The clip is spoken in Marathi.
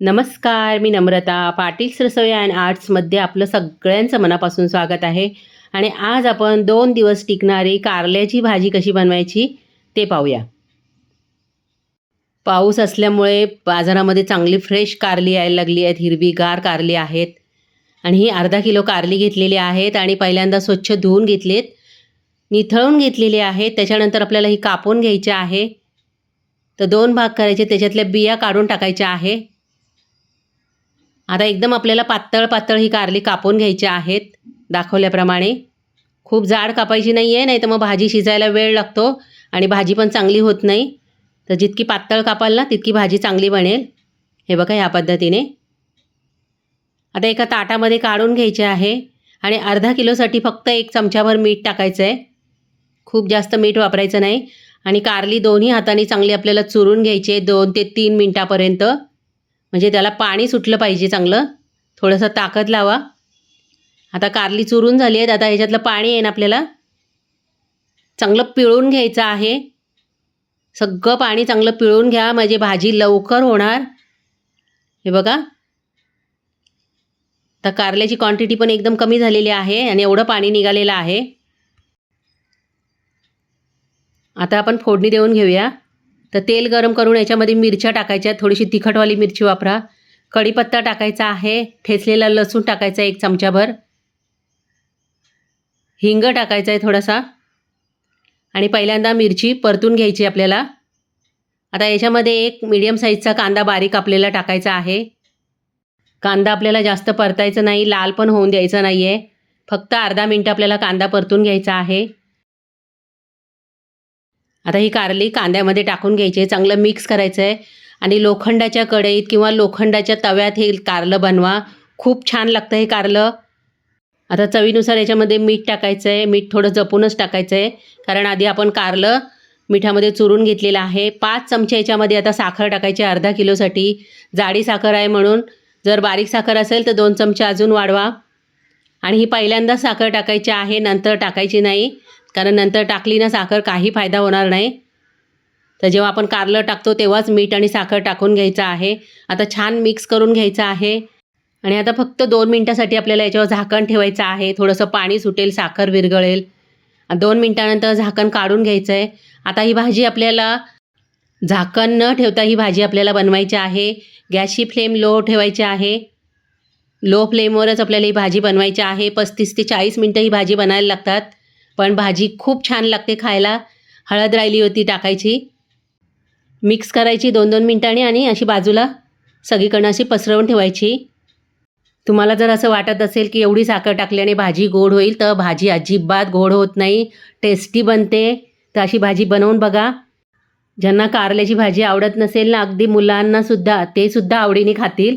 नमस्कार मी नम्रता. पाटील रसोई अँड आर्ट्समध्ये आपलं सगळ्यांचं मनापासून स्वागत आहे. आणि आज आपण दोन दिवस टिकणारी कारल्याची भाजी कशी बनवायची ते पाहूया. पाऊस असल्यामुळे बाजारामध्ये चांगली फ्रेश कारली यायला लागली आहेत हिरवीगार कारली आहेत. आणि ही अर्धा किलो कारली घेतलेली आहेत आणि पहिल्यांदा स्वच्छ धुवून घेतलीत. निथळून घेतलेली आहेत त्याच्यानंतर आपल्याला ही कापून घ्यायची आहे. तर दोन भाग करायचे त्याच्यातल्या बिया काढून टाकायच्या आहे. आता एकदम आपल्याला पातळ पातळ ही कारली कापून घ्यायची आहेत दाखवल्याप्रमाणे. खूप जाड कापायची नाही आहे नाही तर मग भाजी शिजायला वेळ लागतो आणि भाजी पण चांगली होत नाही. तर जितकी पातळ कापाल ना तितकी भाजी चांगली बनेल. हे बघा ह्या पद्धतीने. आता एका ताटामध्ये काढून घ्यायचे आहे आणि अर्धा किलोसाठी फक्त एक चमच्याभर मीठ टाकायचं आहे खूप जास्त मीठ वापरायचं नाही आणि कारली दोन्ही हाताने चांगली आपल्याला चुरून घ्यायची आहे दोन ते तीन मिनटापर्यंत. म्हणजे त्याला पाणी सुटलं पाहिजे चांगलं. थोडंसं ताकद लावा. आता कारली चुरून झाली आहेत आता ह्याच्यातलं पाणी आहे ना आपल्याला. चांगलं पिळून घ्यायचं आहे. सगळं पाणी चांगलं पिळून घ्या म्हणजे भाजी लवकर होणार. हे बघा. आता कारल्याची क्वांटिटी पण एकदम कमी झालेली आहे आणि एवढं पाणी निघालेलं आहे. आता आपण फोडणी देऊन घेऊया. तर तेल गरम करून याच्यामध्ये मिरच्या टाकायच्या. थोडीशी तिखटवाली मिरची वापरा. कढीपत्ता टाकायचा आहे. ठेचलेला लसूण टाकायचा एक चमचाभर. हिंग टाकायचा आहे थोडासा. आणि पहिल्यांदा मिरची परतून घ्यायची आपल्याला. आता याच्यामध्ये एक मीडियम साईजचा कांदा बारीक आपल्याला टाकायचा आहे. कांदा आपल्याला जास्त परतायचं नाही. लाल पण होऊन द्यायचं नाही आहे फक्त अर्धा मिनटं आपल्याला कांदा परतून घ्यायचा आहे. आता ही कारली कांद्यामध्ये टाकून घ्यायची आहे. चांगलं मिक्स करायचं आहे आणि लोखंडाच्या कढईत किंवा लोखंडाच्या तव्यात हे कारलं बनवा. खूप छान लागतं हे कारलं. आता चवीनुसार याच्यामध्ये मीठ टाकायचं आहे मीठ थोडं जपूनच टाकायचं आहे कारण आधी आपण कारलं मिठामध्ये चुरून घेतलेलं आहे. पाच चमचे याच्यामध्ये आता साखर टाकायची अर्धा किलोसाठी. जाडी साखर आहे म्हणून. जर बारीक साखर असेल तर दोन चमचे अजून वाढवा. आणि ही पहिल्यांदा साखर टाकायची आहे. नंतर टाकायची नाही. कारण नंतर टाकली ना साखर काही फायदा होणार नाही. तर जेव्हा आपण कारलं टाकतो तेव्हाच मीठ आणि साखर टाकून घ्यायचं आहे. आता छान मिक्स करून घ्यायचं आहे. आणि आता फक्त दोन मिनटासाठी आपल्याला याच्यावर झाकण ठेवायचं आहे. थोडंसं पाणी सुटेल साखर विरघळेल. दोन मिनटानंतर झाकण काढून घ्यायचं आहे आता ही भाजी आपल्याला झाकण न ठेवता ही भाजी आपल्याला बनवायची आहे. गॅसची फ्लेम लो ठेवायची आहे. लो फ्लेमवरच आपल्याला ही भाजी बनवायची आहे. पस्तीस ते चाळीस मिनटं ही भाजी बनायला लागतात. पण भाजी खूप छान लागते खायला. हळद राहिली होती टाकायची. मिक्स करायची दोन दोन मिनटांनी आणि अशी बाजूला सगळीकडनं अशी पसरवून ठेवायची. तुम्हाला जर असं वाटत असेल की एवढी साखर टाकल्याने भाजी गोड होईल तर भाजी अजिबात गोड होत नाही. टेस्टी बनते. तर अशी भाजी बनवून बघा. ज्यांना कारल्याची भाजी आवडत नसेल ना अगदी मुलांनासुद्धा ते सुद्धा आवडीने खातील.